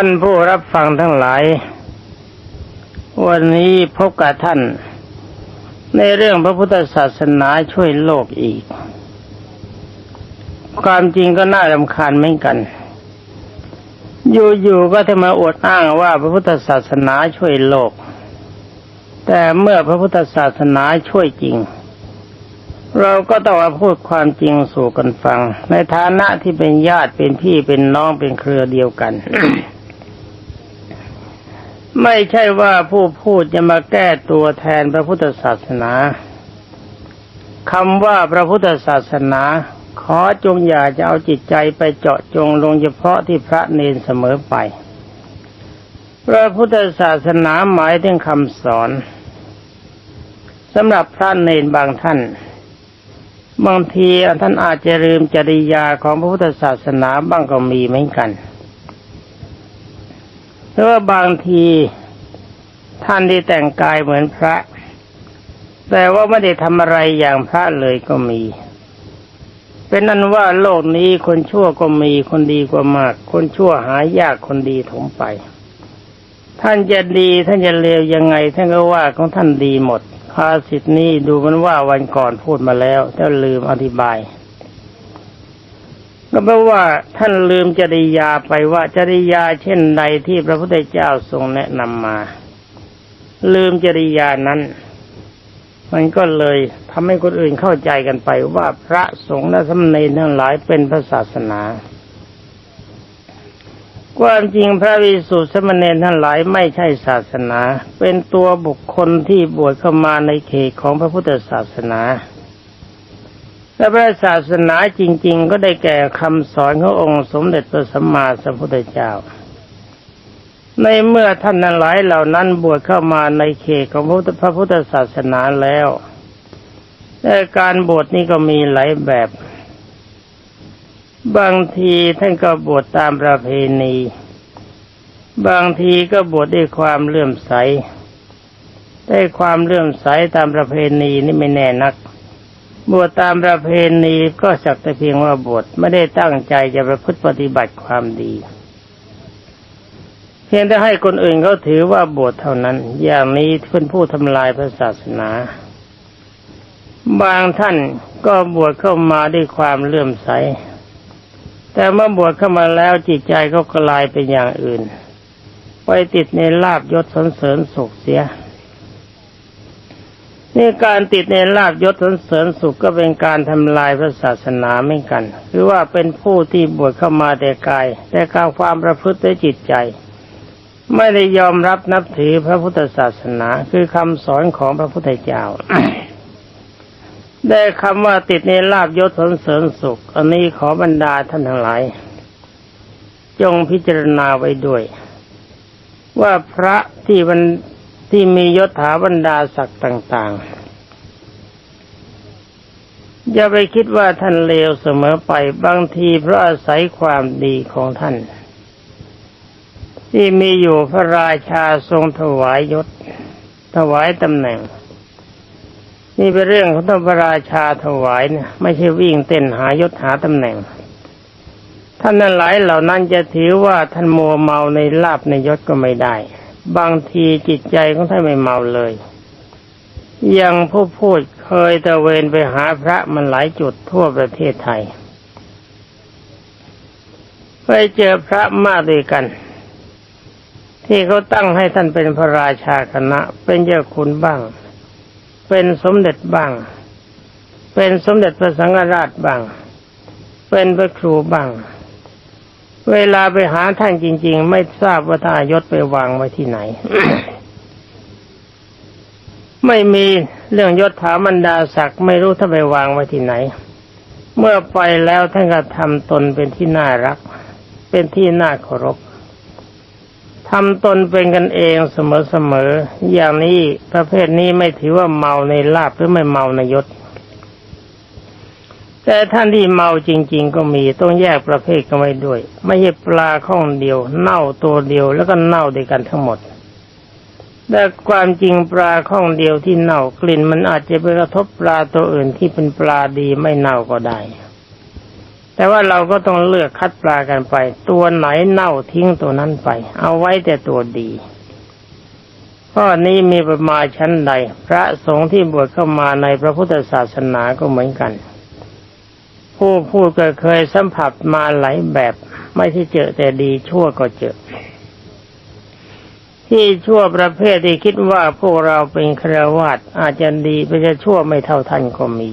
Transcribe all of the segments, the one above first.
ท่านผู้รับฟังทั้งหลาย วันนี้พบกับท่าน ในเรื่องพระพุทธศาสนาช่วยโลกอีก ความจริงก็น่ารำคาญเหมือนกัน อยู่ๆก็จะมาอวดอ้างว่าพระพุทธศาสนาช่วยโลก แต่เมื่อพระพุทธศาสนาช่วยจริง เราก็ต้องมาพูดความจริงสู่กันฟัง ในฐานะที่เป็นญาติเป็นพี่เป็นน้องเป็นเครือเดียวกัน ไม่ใช่ว่าผู้พูดจะมาแก้ตัวแทนพระพุทธศาสนาคำว่าพระพุทธศาสนา ขอจงอย่าจะเอาจิตใจไปเจาะจงลงเฉพาะที่พระเนนเสมอไป พระพุทธศาสนาหมายถึงคำสอนสำหรับพระเนนบางท่าน บางทีท่านอาจจะลืมจริยาของพระพุทธศาสนาบ้างก็มีเหมือนกัน ราะว่าบางทีท่านที่แต่งกายเหมือนพระ แต่ว่าไม่ได้ทำอะไรอย่างพระเลยก็มี เป็นนั้นว่าโลกนี้คนชั่วก็มีคนดีกว่ามาก คนชั่วหายากคนดีถมไป ท่านจะดีท่านจะเลวยังไง ท่านก็ว่าของท่านดีหมดภาสิทธินี้ดูมันว่าวันก่อนพูดมาแล้วแต่ลืมอธิบาย ก็แปลว่าท่านลืมจริยาไปว่าจริยาเช่นใดที่พระพุทธเจ้าทรงแนะนำมา ลืมจริยานั้น มันก็เลยทำให้คนอื่นเข้าใจกันไปว่าพระสงฆ์และสมณีทั้งหลายเป็นพระศาสนาความจริงพระวิสุทธิสมณีทั้งหลายไม่ใช่ศาสนา เป็นตัวบุคคลที่บวชเข้ามาในเขตของพระพุทธศาสนา และพระศาสนาจริง ๆ ก็ได้แก่คำสอนขององค์สมเด็จพระสัมมาสัมพุทธเจ้า ในเมื่อท่านนั้นหลายเหล่านั้นบวชเข้ามาในเขตของพระพุทธศาสนาแล้วแต่การบวชนี้ก็มีหลายแบบ บางทีท่านก็บวชตามประเพณี บางทีก็บวชด้วยความเลื่อมใสได้ความเลื่อมใสตามประเพณีนี่ไม่แน่นัก บวชตามประเพณีก็สักแต่เพียงว่าบวชไม่ได้ตั้งใจจะประพฤติปฏิบัติความดี เพียงแต่ให้คนอื่นเขาถือว่าบวชเท่านั้น อย่างนี้เป็นผู้ทำลายพระศาสนา บางท่านก็บวชเข้ามาด้วยความเลื่อมใส แต่เมื่อบวชเข้ามาแล้วจิตใจก็กลายเป็นอย่างอื่น ไปติดในลาบยศสนเสริญสุขเสีย นี่การติดในลาบยศสนเสริญสุขก็เป็นการทำลายพระศาสนาเหมือนกัน คือว่าเป็นผู้ที่บวชเข้ามาแต่กาย แต่การความประพฤติจิตใจ ไม่ได้ยอมรับนับถือพระพุทธศาสนา คือคำสอนของพระพุทธเจ้า ได้คำว่าติดในลาบยศสนเสริญสุข อันนี้ขอบรรดาท่านทั้งหลาย จงพิจารณาไว้ด้วย ว่าพระที่มัน ที่มียศถาบรรดาศักดิ์ต่าง ๆ อย่าไปคิดว่าท่านเลวเสมอไปบางทีเพราะอาศัยความดีของท่าน ที่มีอยู่พระราชาทรงถวายยศ ถวายตำแหน่ง นี่เป็นเรื่องของท่านพระราชาถวายเนะไม่ใช่วิ่งเต้นหายศหาตำแหน่งท่านนั้นหลายเหล่านั้นจะถือว่าท่านมัวเมาในลาบในยศก็ไม่ได้ บางทีจิตใจของท่านไม่เมาเลยย่างผู้พูดเคยตะเวนไปหาพระมันหลายจุดทั่วประเทศไทย ไปเจอพระมากด้วยกัน ที่เขาตั้งให้ท่านเป็นพระราชาคณะ เป็นเจ้าคุณบ้าง เป็นสมเด็จบ้าง เป็นสมเด็จพระสังฆราชบ้าง เป็นพระครูบ้าง เวลาไปหาท่านจริง ๆ ไม่ทราบว่าท่านยศไปวางไว้ที่ไหน ไม่มีเรื่องยศถาบรรดาศักดิ์ไม่รู้ท่านไปวางไว้ที่ไหน เมื่อไปแล้วท่านก็ทำตนเป็นที่น่ารัก เป็นที่น่าเคารพทำตนเป็นกันเองเสมอๆอย่างนี้ประเภทนี้ไม่ถือว่าเมาในลาบหรือไม่เมาในยศ แต่ท่านที่เมาจริง ๆ ก็มีต้องแยกประเภทกันไว้ด้วย ไม่ใช่ปลาข้องเดียว เน่าตัวเดียวแล้วก็เน่าด้วยกันทั้งหมดแต่ความจริงปลาข้องเดียวที่เน่ากลิ่นมันอาจจะไปกระทบปลาตัวอื่นที่เป็นปลาดีไม่เน่าก็ได้ แต่ว่าเราก็ต้องเลือกคัดปลากันไป ตัวไหนเน่าทิ้งตัวนั้นไป เอาไว้แต่ตัวดีข้อนี้มีประมาณชั้นใด พระสงฆ์ที่บวชเข้ามาในพระพุทธศาสนาก็เหมือนกัน ผู้พูดก็เคยสัมผัสมาหลายแบบ ไม่ใช่เจอแต่ดีชั่วก็เจอ ที่ชั่วประเภทที่คิดว่าพวกเราเป็นครวาสอาจจะดีไปจะชั่วไม่เท่าท่านก็มี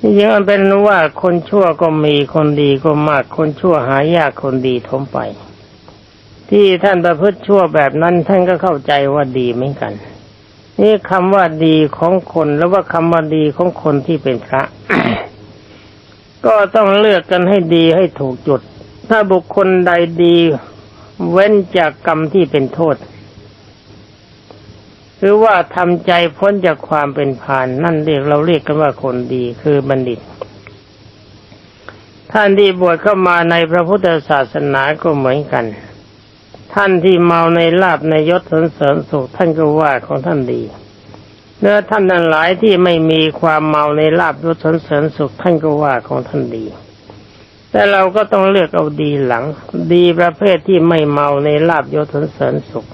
ที่จริงมันเป็นว่าคนชั่วก็มีคนดีก็มาก คนชั่วหายากคนดีทมไป ที่ท่านประพฤติชั่วแบบนั้นท่านก็เข้าใจว่าดีเหมือนกัน นี่คำว่าดีของคนแล้วว่าคำว่าดีของคนที่เป็นพระ ก็ต้องเลือกกันให้ดีให้ถูกจุด ถ้าบุคคลใดดีเว้นจากกรรมที่เป็นโทษหรือว่าทำใจพ้นจากความเป็นพาน นั่นเรียกเราเรียกกันว่าคนดีคือบัณฑิต ท่านที่บวชเข้ามาในพระพุทธศาสนาก็เหมือนกัน ท่านที่เมาในลาบในยศสนเสริญสุขท่านก็ว่าของท่านดี เนื้อท่านนั้นหลายที่ไม่มีความเมาในลาบยศสนเสริญสุขท่านก็ว่าของท่านดี แต่เราก็ต้องเลือกเอาดีหลัง ดีประเภทที่ไม่เมาในลาบยศสนเสริญสุข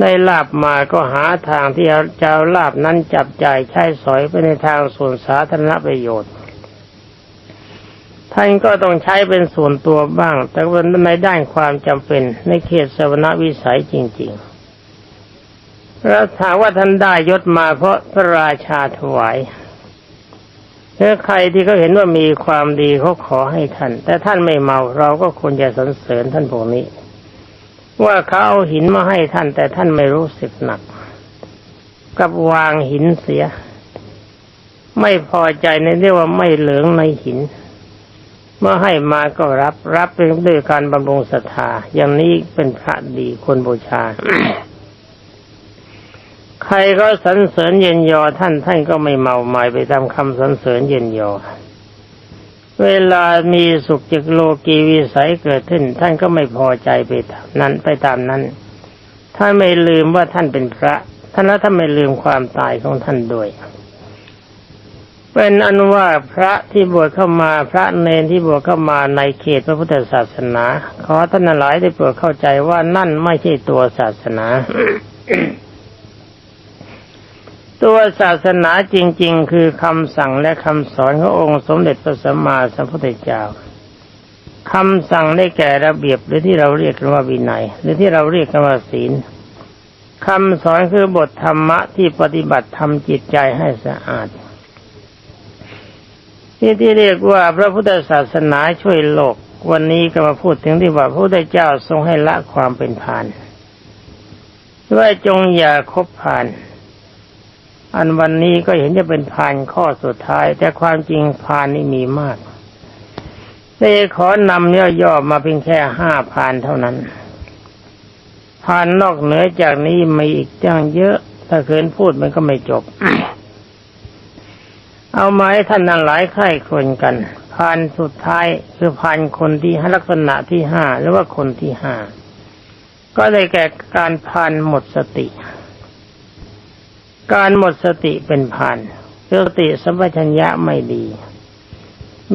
ได้ลาบมาก็หาทางที่จะลาบนั้นจับจ่ายใช้สอยไปในทางส่วนสาธารณประโยชน์ ท่านก็ต้องใช้เป็นส่วนตัวบ้าง แต่ว่าในด้านความจำเป็นในเขตสวรรวิสัยจริง ๆ แล้วถามว่าท่านได้ยศมาเพราะพระราชาถวายถ้าใครที่เขาเห็นว่ามีความดีเขาขอให้ท่าน แต่ท่านไม่เมาเราก็ควรจะสรรเสริญท่านพวกนี้ ว่าเขาเอาหินมาให้ท่าน แต่ท่านไม่รู้สึกหนัก กับวางหินเสีย ไม่พอใจในเรียกว่าไม่เหลืองในหิน เมื่อให้มาก็รับรับเป็นด้วยการบำรุงศรัทธาอย่างนี้เป็นพระดีคนบูชา ใครก็สรรเสริญเย็นยอท่านท่านก็ไม่เมาหมายไปตามคำสรรเสริญเย็นยอ เวลามีสุขจากโลกีวิสัยเกิดขึ้น ท่านก็ไม่พอใจไปตามนั้นไปตามนั้นท่านไม่ลืมว่าท่านเป็นพระ ท่านและท่านไม่ลืมความตายของท่านด้วยเป็นอนุว่าพระที่บวชเข้ามาพระเนนที่บวชเข้ามาในเขตพระพุทธศาสนา ขอท่านหลายได้โปรดเข้าใจว่านั่นไม่ใช่ตัวศาสนา ตัวศาสนาจริง ๆ คือคำสั่งและคำสอนขององค์สมเด็จพระสัมมาสัมพุทธเจ้าคำสั่งได้แก่ระเบียบหรือที่เราเรียกกันว่าวินัย หรือที่เราเรียกกันว่าศีลคำสอนคือบทธรรมะที่ปฏิบัติทำจิตใจให้สะอาดที่ที่เรียกว่าพระพุทธศาสนาช่วยโลก วันนี้ก็มาพูดถึงที่ว่าพระพุทธเจ้าทรงให้ละความเป็นพานว่าจงอย่าคบพาน อันวันนี้ก็เห็นจะเป็นพานข้อสุดท้าย แต่ความจริงพานนี่มีมากแต่ขอนำย่อๆมาเพียงแค่ห้าพานเท่านั้นพานนอกเหนือจากนี้มีอีกจังเยอะ ถ้าเคินพูดมันก็ไม่จบ เอามาให้ท่านนั้นหลายค่ายคนกันพานสุดท้ายคือพานคนที่ลักษณะที่ห้าหรือว่าคนที่ห้าก็ได้แก่การพานหมดสติ การหมดสติเป็นพานสติสัมปชัญญะไม่ดี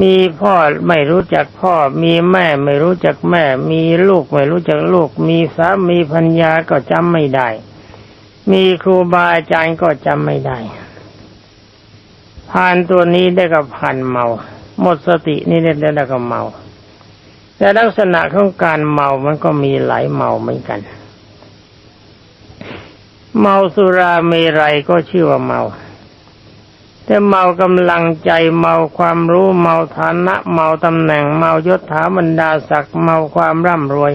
มีพ่อไม่รู้จักพ่อ มีแม่ไม่รู้จักแม่ มีลูกไม่รู้จักลูก มีสามีพัญญาก็จำไม่ได้ มีครูบาอาจารย์ก็จำไม่ได้พานตัวนี้ได้กับพานเมา หมดสตินี่ได้ได้กับเมา แต่ลักษณะของการเมามันก็มีหลายเมาเหมือนกัน เมาสุราเมรัยก็ชื่อว่าเมา แต่เมากำลังใจเมาความรู้เมาฐานะเมาตำแหน่งเมายศถาบรรดาศักดิ์เมาความร่ำรวย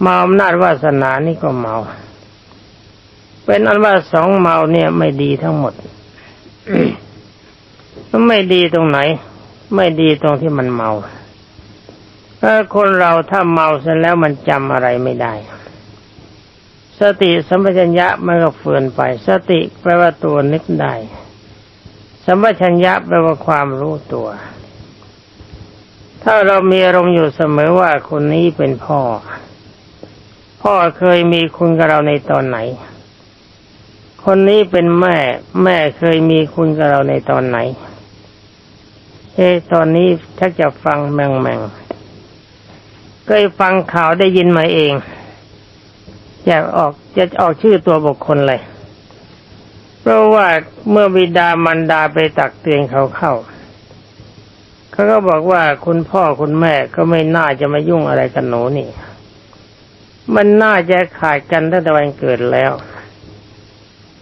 เมาอำนาจวาสนานี่ก็เมา เป็นอันว่าสองเมาเนี่ยไม่ดีทั้งหมดมันไม่ดีตรงไหน ไม่ดีตรงที่มันเมาถ้าคนเราถ้าเมาเสร็จแล้วมันจำอะไรไม่ได้ สติสัมปชัญญะมันก็เฟือนไป สติแปลว่าตัวนึกได้สัมปชัญญะแปลว่าความรู้ตัว ถ้าเรามีอารมณ์อยู่เสมอว่าคนนี้เป็นพ่อ พ่อเคยมีคุณกับเราในตอนไหน คนนี้เป็นแม่ แม่เคยมีคุณกับเราในตอนไหนเอ๊ตอนนี้ชักจะฟังแมงแมงเคยฟังข่าวได้ยินมาเอง อยากออกจะออกชื่อตัวบุคคลเลย เพราะว่าเมื่อบิดามารดาไปตักเตือนเขาเข้า เขาก็บอกว่าคุณพ่อคุณแม่ก็ไม่น่าจะมายุ่งอะไรกันหนูนี่ มันน่าจะขาดกันตั้งแต่วันเกิดแล้ว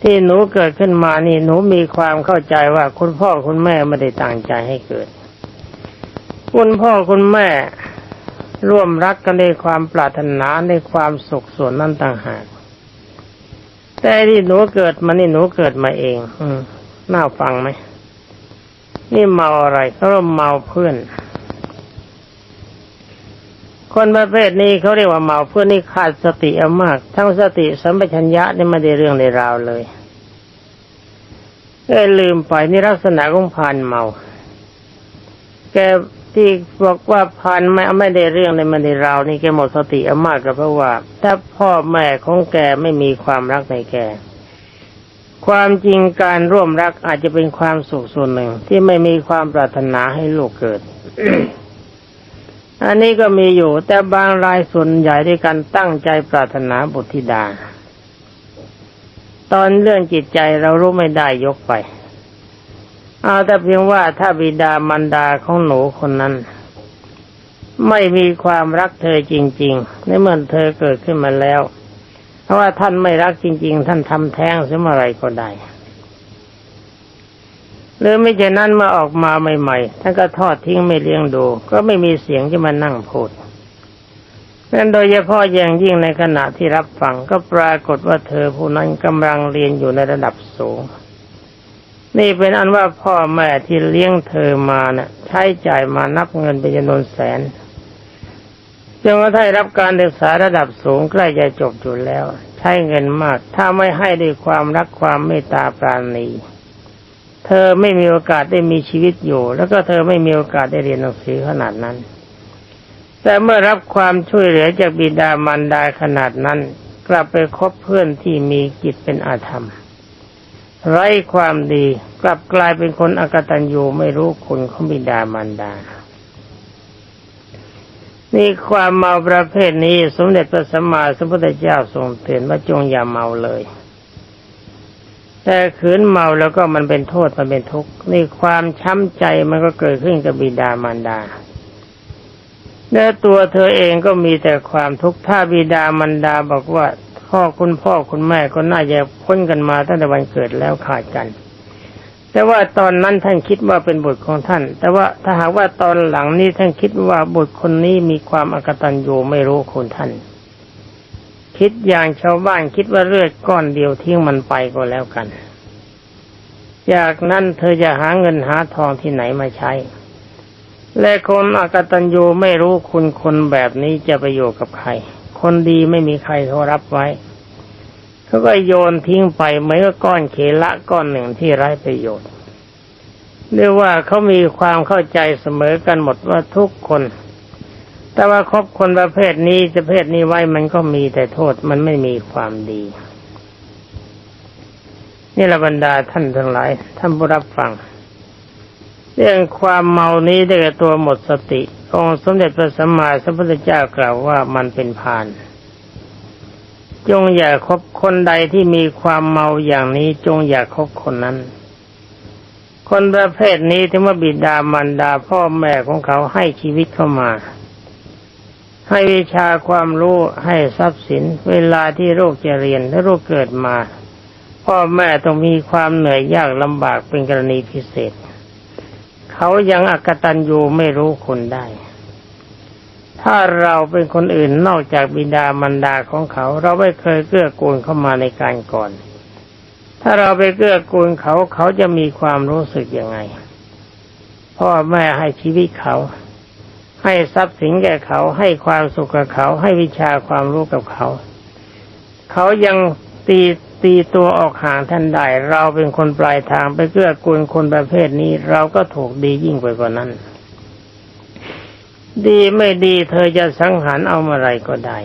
ที่หนูเกิดขึ้นมานี่หนูมีความเข้าใจว่าคุณพ่อคุณแม่ไม่ได้ตั้งใจให้เกิด คุณพ่อคุณแม่ ร่วมรักกันในความปรารถนาในความสุขส่วนนั้นต่างหาก แต่ที่หนูเกิดมานี่หนูเกิดมาเอง อืมน่าฟังไหมนี่เมาอะไรเขาเรียกเมาเพื่อน คนประเภทนี้เขาเรียกว่าเมาเพื่อนนี่ขาดสติอามาก ทั้งสติสัมปชัญญะนี่ไม่ได้เรื่องในราวเลยก็ลืมไปนี่ลักษณะของพานเมา แก ที่บอกว่าพานไม่ไม่ได้เรื่องในมันในราวนี่แกหมดสติอามากก็เพราะว่า ถ้าพ่อแม่ของแกไม่มีความรักในแก ความจริงการร่วมรักอาจจะเป็นความสุขส่วนหนึ่ง ที่ไม่มีความปรารถนาให้ลูกเกิด อันนี้ก็มีอยู่ แต่บางรายส่วนใหญ่ด้วยกันตั้งใจปรารถนาบุตรธิดา ตอนเรื่องจิตใจเรารู้ไม่ได้ยกไป เอาแต่เพียงว่าถ้าบิดามารดาของหนูคนนั้น ไม่มีความรักเธอจริง ๆ ในเมื่อเธอเกิดขึ้นมาแล้ว เพราะว่าท่านไม่รักจริง ๆ ท่านทำแท้งเสียเมื่อไรก็ได้หรือไม่เช่นนั้นมาออกมาใหม่ๆท่านก็ทอดทิ้งไม่เลี้ยงดู ก็ไม่มีเสียงที่มานั่งพูดนั้นโดยเฉพาะอย่างยิ่งในขณะที่รับฟังก็ปรากฏว่าเธอผู้นั้นกำลังเรียนอยู่ในระดับสูง นี่เป็นอันว่าพ่อแม่ที่เลี้ยงเธอมาเนะ่ะ ใช้จ่ายมานับเงินเป็นจำนวนแสนจนกระทั่งรับการศึกษาระดับสูงใกล้จะจบอยู่แล้ว ใช้เงินมาก ถ้าไม่ให้ด้วยความรักความเมตตาปราณีเธอไม่มีโอกาสได้มีชีวิตอยู่ แล้วก็เธอไม่มีโอกาสได้เรียนหนังสือขนาดนั้น แต่เมื่อรับความช่วยเหลือจากบิดามารดาขนาดนั้น กลับไปคบเพื่อนที่มีจิตเป็นอาธรรม ไร้ความดีกลับกลายเป็นคนอกตัญญูไม่รู้คุณของบิดามารดา นี่ความเมาประเภทนี้สมเด็จพระสัมมาสัมพุทธเจ้าทรงเตือนว่าจงอย่าเมาเลย แต่ขืนเมาแล้วก็มันเป็นโทษมันเป็นทุกข์นี่ความช้ำใจมันก็เกิดขึ้นกับบิดามารดาเนื้อตัวเธอเองก็มีแต่ความทุกข์ถ้าบิดามารดาบอกว่า พ่อคุณพ่อคุณแม่ก็น่าจะพ้นกันมาตั้งแต่วันเกิดแล้วขาดกัน แต่ว่าตอนนั้นท่านคิดว่าเป็นบุตรของท่าน แต่ว่าถ้าหากว่าตอนหลังนี้ท่านคิดว่าบุตรคนนี้มีความอกตัญญูไม่รู้คุณท่าน คิดอย่างชาวบ้านคิดว่าเลือดก้อนเดียวทิ้งมันไปก็แล้วกันจากนั้นเธอจะหาเงินหาทองที่ไหนมาใช้ และคนอกตัญญูไม่รู้คุณคนแบบนี้จะประโยชน์กับใคร คนดีไม่มีใครเขารับไว้เขาก็โยนทิ้งไปเหมือนก,ก้อนเขละก้อนหนึ่งที่ไร้ประโยชน์เรียกว่าเขามีความเข้าใจเสมอกันหมดว่าทุกคน แต่ว่าคบคนประเภทนี้ประเภทนี้ไว้มันก็มีแต่โทษมันไม่มีความดี นี่ละบรรดาท่านทั้งหลาย ท่านผู้รับฟัง เรื่องความเมานี้ได้แก่ตัวหมดสติ องค์สมเด็จพระสัมมาสัมพุทธเจ้ากล่าวว่ามันเป็นพาน จงอย่าคบคนใดที่มีความเมาอย่างนี้จงอย่าคบคนนั้น คนประเภทนี้ที่ว่าบิดามารดาพ่อแม่ของเขาให้ชีวิตเข้ามา ให้วิชาความรู้ให้ทรัพย์สิน เวลาที่โรคจะเรียนและโรคเกิดมา พ่อแม่ต้องมีความเหนื่อยยากลำบากเป็นกรณีพิเศษ เขายังอกตัญญูไม่รู้คุณได้ ถ้าเราเป็นคนอื่นนอกจากบิดามารดาของเขา เราไม่เคยเกื้อกูลเข้ามาในการก่อน ถ้าเราไปเกื้อกูลเขาเขาจะมีความรู้สึกยังไงพ่อแม่ให้ชีวิตเขา ให้ทรัพย์สินแก่เขาให้ความสุขกับเขา ให้วิชาความรู้กับเขา เขายังตี ตีตัวออกห่างท่านได้เราเป็นคนปลายทางไปเกื้อกูลคนประเภทนี้ เราก็ถูกดียิ่งไปกว่านั้น ดีไม่ดีเธอจะสังหารเอาเมื่อไรก็ได้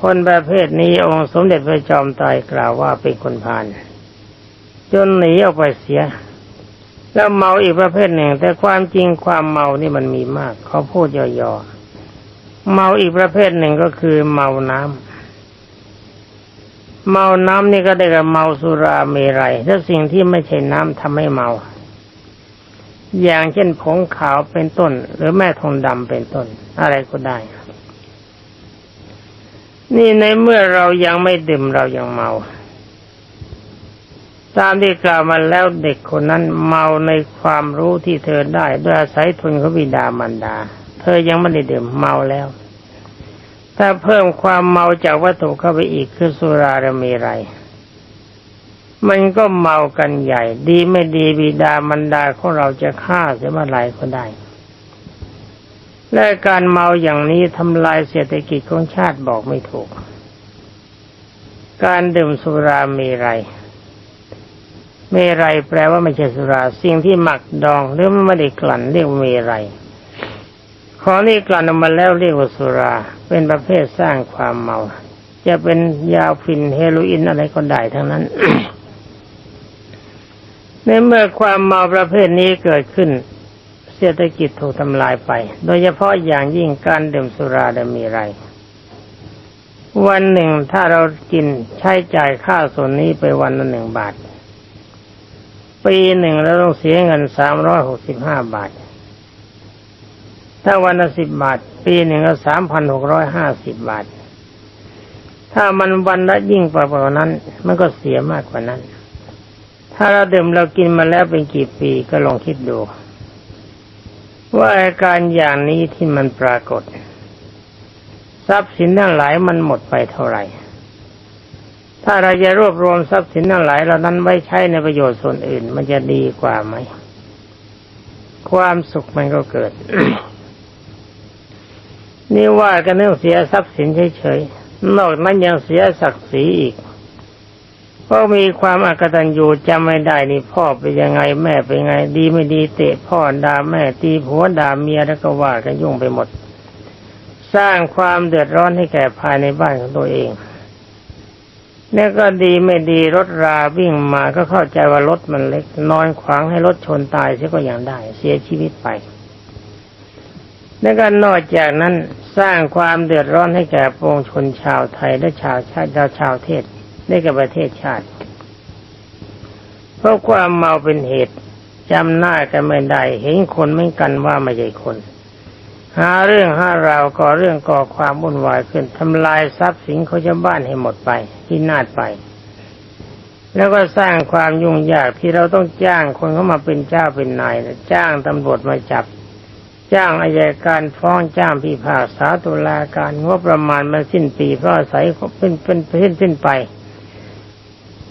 คนประเภทนี้องค์สมเด็จพระจอมไตรกล่าวว่าเป็นคนพาลจนหนีออกไปเสีย แล้วเมาอีกประเภทหนึ่ง แต่ความจริงความเมานี่มันมีมาก เขาพูดย่อๆเมาอีกประเภทหนึ่งก็คือเมาน้ำ เมาน้ำนี่ก็ได้กับเมาสุราเมรัยถ้าสิ่งที่ไม่ใช่น้ำทำให้เมา อย่างเช่นผงขาวเป็นต้น หรือแม่ทองดำเป็นต้น อะไรก็ได้ นี่ในเมื่อเรายังไม่ดื่มเรายังเมา ตามที่กล่าวมาแล้วเด็กคนนั้นเมาในความรู้ที่เธอได้ด้วยอาศัยทุนของบิดามารดา เธอยังไม่ได้ดื่มเมาแล้ว ถ้าเพิ่มความเมาจากวัตถุเข้าไปอีกคือสุราระเมรัยมันก็เมากันใหญ่ ดีไม่ดีบิดามารดาของเราจะฆ่าเสียเมื่อไหร่ก็ได้ และการเมาอย่างนี้ทำลายเศรษฐกิจของชาติบอกไม่ถูก การดื่มสุราเมรัยเมรัยแปลว่าไม่ใช่สุรา สิ่งที่หมักดองหรือไม่ได้กลั่นเรียกว่าเมรัยของนี่กลั่นออกมาแล้วเรียกว่าสุรา เป็นประเภทสร้างความเมา จะเป็นยาฟินเฮโรอีนอะไรก็ได้ทั้งนั้นในเมื่อความเมาประเภทนี้เกิดขึ้น เศรษฐกิจถูกทำลายไป โดยเฉพาะอย่างยิ่งการดื่มสุราและมีไร วันหนึ่งถ้าเรากินใช้จ่ายค่าส่วนนี้ไปวันละหนึ่งบาท ปีหนึ่งเราต้องเสียเงินสามร้อยหกสิบห้าบาท ถ้าวันละสิบบาท ปีหนึ่งก็สามพันหกร้อยห้าสิบบาท ถ้ามันวันละยิ่งกว่านั้น มันก็เสียมากกว่านั้น ถ้าเราเดื่มเรากินมาแล้วเป็นกี่ปีก็ลองคิดดู ว่าอาการอย่างนี้ที่มันปรากฏ ทรัพย์สินทั้งหลายมันหมดไปเท่าไหร่ ถ้าเราจะรวบรวมทรัพย์สินทั้งหลายเหล่านั้นไว้ใช้ในประโยชน์ส่วนอื่น มันจะดีกว่าไหม ความสุขมันก็เกิด นี่ว่ากันเรื่องเสียทรัพย์สินเฉยๆ นอกนั้นยังเสียศักดิ์ศรีอีกเพราะมีความอากตันยูจำไม่ได้นี่พ่อเป็นยังไงแม่เป็นยังไง ดีไม่ดีเตะพ่อด่าแม่ตีผัวด่าเมียแล้วก็ว่ากันยุ่งไปหมด สร้างความเดือดร้อนให้แก่ภายในบ้านของตัวเองแล้วก็ดีไม่ดีรถราวิ่งมาก็เข้าใจว่ารถมันเล็ก นอนขวางให้รถชนตายเสียก็ยังได้ เสียชีวิตไป แล้วก็นอกจากนั้น สร้างความเดือดร้อนให้แก่ปวงชนชาวไทยและชาวชาติชาวชาวเทศได้กับประเทศชาติ เพราะความเมาเป็นเหตุจำหน้ากันไม่ได้เห็นคนไม่กันว่าไม่ใช่คน หาเรื่องหาราวก่อเรื่องก่อความวุ่นวายขึ้นทำลายทรัพย์สินเของชาวบ้านให้หมดไปที่นาดไป แล้วก็สร้างความยุ่งยากที่เราต้องจ้างคนเข้ามาเป็นเจ้าเป็นนายจ้างตำรวจมาจับ จ้างอายการฟ้องจ้างพิพากษาตุลาการงบประมาณมันสิ้นปีเพราะอาศัยเป็นเป็นสิ้นสิ้นไป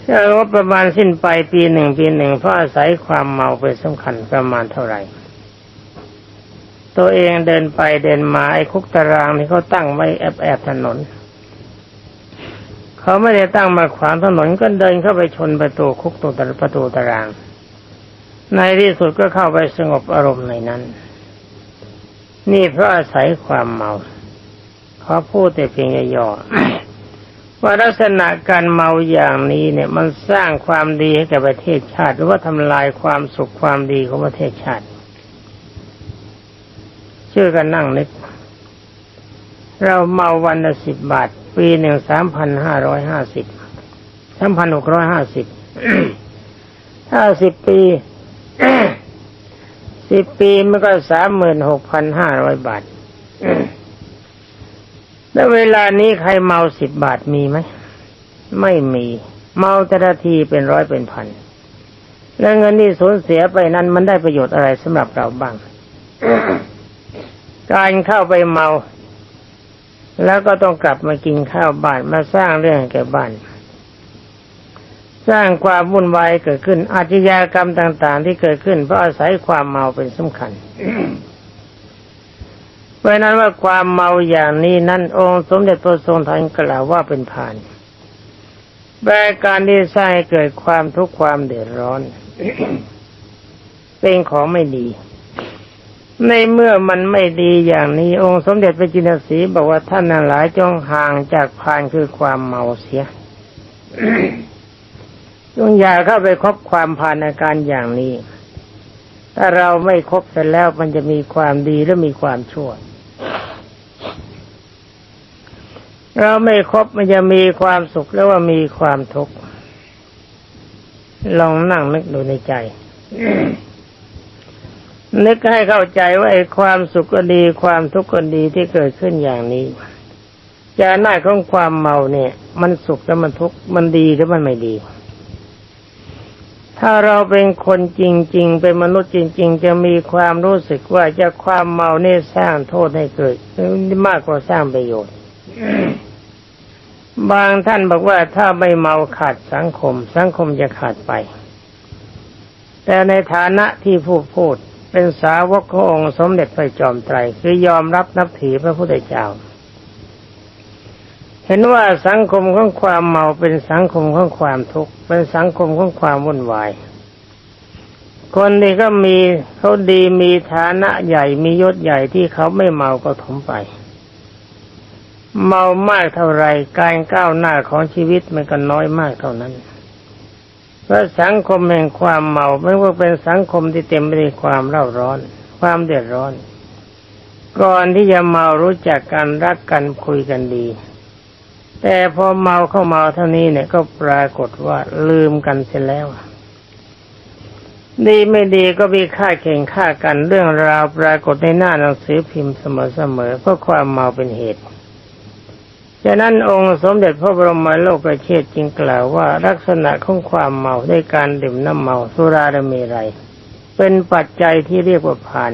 ถ้างบประมาณสิ้นไปปีหนึ่งปีหนึ่งเพราะอาศัยความเมาเป็นสำคัญประมาณเท่าไหร่ ตัวเองเดินไปเดินมาไอ้คุกตารางนี่เขาตั้งไว้แอบแอบถนนเขาไม่ได้ตั้งมาขวางถนนก็เดินเข้าไปชนประตูคุกตัวประตูตาราง ในที่สุดก็เข้าไปสงบอารมณ์ในนั้น นี่เพราะอาศัยความเมาเขาพูดแต่เพียงย่อๆว่าลักษณะการเมาอย่างนี้เนี่ย มันสร้างความดีให้แก่ประเทศชาติ หรือว่าทำลายความสุขความดีของประเทศชาติชื่อกันนั่งนึก เราเมาวันละสิบบาท ปีหนึ่งสามพันห้าร้อยห้าสิบสามพันหกร้อยห้าสิบถ้าสิบปี สิบปีมันก็สามหมื่นหกพันห้าร้อยบาทแล้วเวลานี้ใครเมาสิบบาทมีไหม ไม่มี เมาแต่ละทีเป็นร้อยเป็นพัน แล้วเงินที่สูญเสียไปนั้นมันได้ประโยชน์อะไรสำหรับเราบ้าง การเข้าไปเมา แล้วก็ต้องกลับมากินข้าวบ้านมาสร้างเรื่องแก่บ้าน สร้างความวุ่นวายเกิดขึ้น อาชญากรรมต่างๆ ที่เกิดขึ้นเพราะอาศัยความเมาเป็นสำคัญเพราะนั้นว่าความเมาอย่างนี้นั่นองค์สมเด็จพระทรงทันกล่าวว่าเป็นผ่านแปลการที่สร้างให้เกิดความทุกข์ความเดือดร้อน เป็นของไม่ดี ในเมื่อมันไม่ดีอย่างนี้ องค์สมเด็จพระจินสีบอกว่าท่านหลายจงห่างจากพานคือความเมาเสีย จงอย่าเข้าไปคบความพานอาการอย่างนี้ ถ้าเราไม่คบเสร็จแล้วมันจะมีความดีและมีความชั่ว เราไม่คบมันจะมีความสุขแล้วว่ามีความทุกข์ลองนั่งนึกดูในใจ นึกให้เข้าใจว่าไอ้ความสุขก็ดีความทุกข์ก็ดีที่เกิดขึ้นอย่างนี้จะหน้าของความเมาเนี่ย มันสุขแล้วมันทุกข์มันดีหรือมันไม่ดี ถ้าเราเป็นคนจริง ๆ เป็นมนุษย์จริง ๆ จะมีความรู้สึกว่าจะความเมาเนี่ยสร้างโทษให้เกิดมากกว่าสร้างประโยชน์ บางท่านบอกว่าถ้าไม่เมาขาดสังคม สังคมจะขาดไป แต่ในฐานะที่ผู้พูดเป็นสาวกขององค์สมเด็จพระจอมไตรคือยอมรับนับถือพระพุทธเจ้า เห็นว่าสังคมของความเมาเป็นสังคมของความทุกข์เป็นสังคมของความวุ่นวาย คนนี้ก็มีเขาดีมีฐานะใหญ่มียศใหญ่ที่เขาไม่เมาก็ถมไป เมามากเท่าไรการก้าวหน้าของชีวิตมันก็น้อยมากเท่านั้นเพราะสังคมแห่งความเมาไม่ว่าเป็นสังคมที่เต็มไปด้วยความเร่าร้อน ความเดือดร้อน ก่อนที่จะเมารู้จักกันรักกันคุยกันดี แต่พอเมาเข้าเมาเท่านี้เนี่ยก็ปรากฏว่าลืมกันเสียแล้ว ดีไม่ดีก็มีค่าแข่งค่ากันเรื่องราวปรากฏในหน้าหนังสือพิมพ์เสมอๆเพราะความเมาเป็นเหตุฉะนั้นองค์สมเด็จพระบรมโลกประเชษจึงกล่าวว่าลักษณะของความเมาด้วยการดื่มน้ำเมาสุราและเมรัยเป็นปัจจัยที่เรียกว่าพาน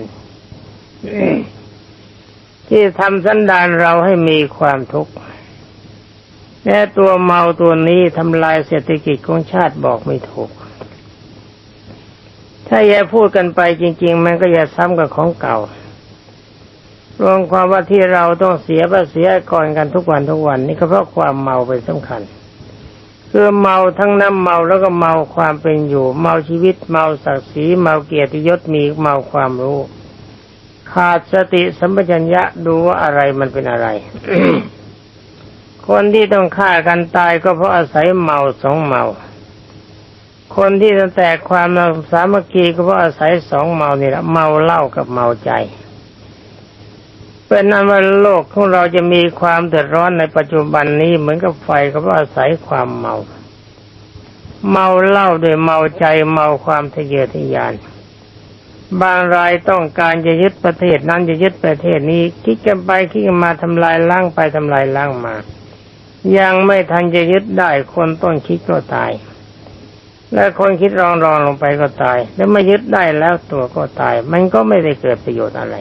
ที่ทำสันดานเราให้มีความทุกข์ และตัวเมาตัวนี้ทำลายเศรษฐกิจของชาติบอกไม่ถูก ถ้าแย่พูดกันไปจริง ๆ มันก็อย่าซ้ำกับของเก่า รวมความว่าที่เราต้องเสียภาษีก่อนกันทุกวันทุกวัน นี่ก็เพราะความเมาเป็นสำคัญคือเมาทั้งน้ำเมาแล้วก็เมาความเป็นอยู่ เมาชีวิตเมาศักดิ์ศรีเมาเกียรติยศมีเมาความรู้ ขาดสติสัมปชัญญะดูว่าอะไรมันเป็นอะไร คนที่ต้องฆ่ากันตายก็เพราะอาศัยเมาสองเมา คนที่จะแตกความสามัคคีก็เพราะอาศัยสองเมานี่แหละเมาเหล้ากับเมาใจเป็นนั้นว่าโลกของเราจะมีความเดือดร้อนในปัจจุบันนี้เหมือนกับไฟก็เพราะอาศัยความเมา เมาเหล้าโดยเมาใจเมาความทะเยอทะยานบางรายต้องการจะยึดประเทศนั้นจะยึดประเทศนี้คิดกันไปคิดกันมาทำลายล้างไปทำลายล้างมา ยังไม่ทันจะยึดได้คนต้นคิดก็ตาย และคนคิดรองรองลงไปก็ตาย แล้วไม่ยึดได้แล้วตัวก็ตาย มันก็ไม่ได้เกิดประโยชน์อะไร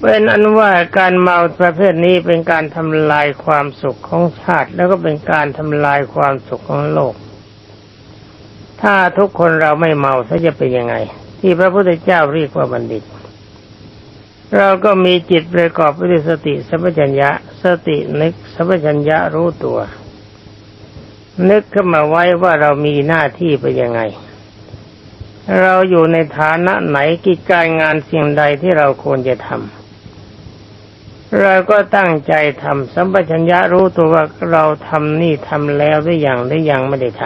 เป็นอันว่าการเมาประเภทนี้เป็นการทำลายความสุขของชาติ แล้วก็เป็นการทำลายความสุขของโลก ถ้าทุกคนเราไม่เมาถ้าจะเป็นยังไง ที่พระพุทธเจ้าเรียกว่าบัณฑิต เราก็มีจิตประกอบไปด้วยสติสัมปชัญญะ สตินึกสัมปชัญญะรู้ตัว นึกขึ้นมาไว้ว่าเรามีหน้าที่ไปยังไง เราอยู่ในฐานะไหนกิจการงานสิ่งใดที่เราควรจะทำเราก็ตั้งใจทำสัมปชัญญะรู้ตัวว่าเราทำนี่ทำแล้วหรือยังหรือยังไม่ได้ท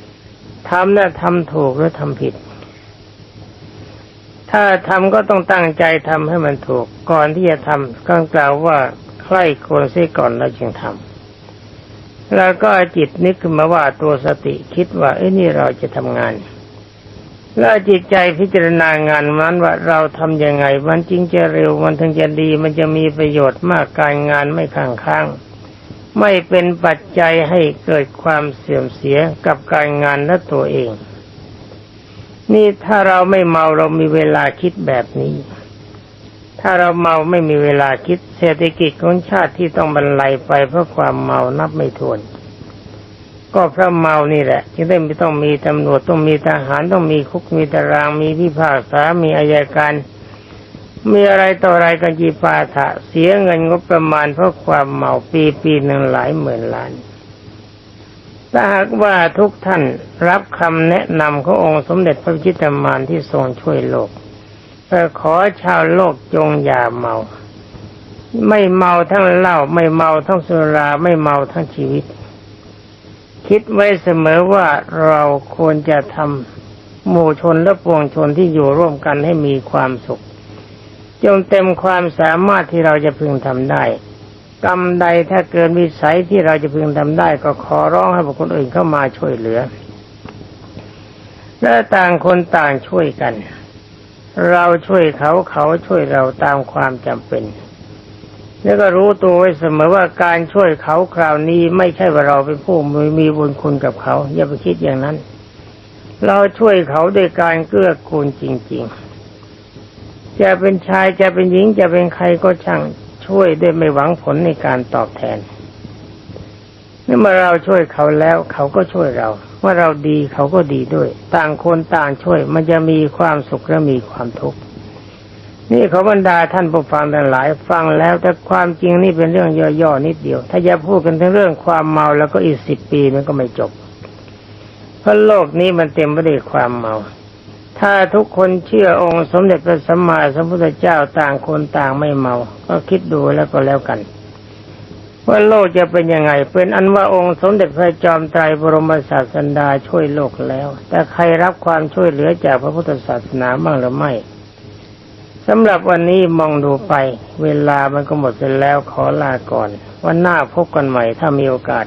ำทำน่ะทำถูกหรือทำผิด ถ้าทำก็ต้องตั้งใจทำให้มันถูก ก่อนที่จะทำก็กล่าวว่าใคร่ควรเสียก่อนแล้วจึงทำแล้วก็จิตนึกขึ้นมาว่าตัวสติคิดว่า เอ้ยนี่เราจะทำงาน แล้วจิตใจพิจารณางานนั้นว่าเราทำยังไง มันจริงจะเร็วมันถึงจะดี มันจะมีประโยชน์มากการงานไม่ข้างค้างไม่เป็นปัจจัยให้เกิดความเสื่อมเสียกับการงานและตัวเอง นี่ถ้าเราไม่เมาเรามีเวลาคิดแบบนี้ ถ้าเราเมาไม่มีเวลาคิดเศรษฐกิจของชาติที่ต้องบรรลัยไปเพราะความเมานับไม่ถ้วนก็เพราะเมานี่แหละที่ได้ไม่ต้องมีตำรวจต้องมีทหารต้องมีคุกมีตารางมีพิพากษา มีอายการ มีอะไรต่ออะไรกันจีปาถะเสียเงินงบประมาณเพราะความเมาปีปีหนึ่งหลายหมื่นล้าน ถ้าหากว่าทุกท่านรับคำแนะนำขององค์สมเด็จพระจิตรมานที่ทรงช่วยโลกก็ขอชาวโลกจงอย่าเมา ไม่เมาทั้งเหล้าไม่เมาทั้งสุราไม่เมาทั้งชีวิต คิดไว้เสมอว่าเราควรจะทหมู่ชนและปวงชนที่อยู่ร่วมกันให้มีความสุข จงเต็มความสามารถที่เราจะพึงทำได้ กรรมใดถ้าเกินวิสัยที่เราจะพึงทำได้ ก็ขอร้องให้บุคคลอื่นเข้ามาช่วยเหลือ และต่างคนต่างช่วยกัน เราช่วยเขาเขาช่วยเราตามความจำเป็น แล้วก็รู้ตัวไว้เสมอว่าการช่วยเขาคราวนี้ไม่ใช่ว่าเราเป็นผู้มีมีบุญคุณกับเขา อย่าไปคิดอย่างนั้น เราช่วยเขาด้วยการเกื้อกูลจริง ๆ จะเป็นชายจะเป็นหญิงจะเป็นใครก็ช่าง ช่วยด้วยไม่หวังผลในการตอบแทนนี่เมื่อเราช่วยเขาแล้วเขาก็ช่วยเราเมื่อเราดีเขาก็ดีด้วย ต่างคนต่างช่วย มันจะมีความสุขและมีความทุกข์นี่เขาบรรดาท่านผู้ฟังทั้งหลายฟังแล้วแต่ความจริงนี่เป็นเรื่องย่อๆนิดเดียว ถ้าจะพูดกันถึงเรื่องความเมาแล้วก็อีกสิบปีมันก็ไม่จบ เพราะโลกนี้มันเต็มไปด้วยความเมา ถ้าทุกคนเชื่อองค์สมเด็จพระสัมมาสัมพุทธเจ้าต่างคนต่างไม่เมา ก็คิดดูแล้วก็แล้วกันว่าโลกจะเป็นยังไง เป็นอันว่าองค์สมเด็จพระจอมไตรบรมศาสดาช่วยโลกแล้ว แต่ใครรับความช่วยเหลือจากพระพุทธศาสนาบ้างหรือไม่สำหรับวันนี้มองดูไป เวลามันก็หมดไปแล้วขอลาก่อน วันหน้าพบกันใหม่ถ้ามีโอกาส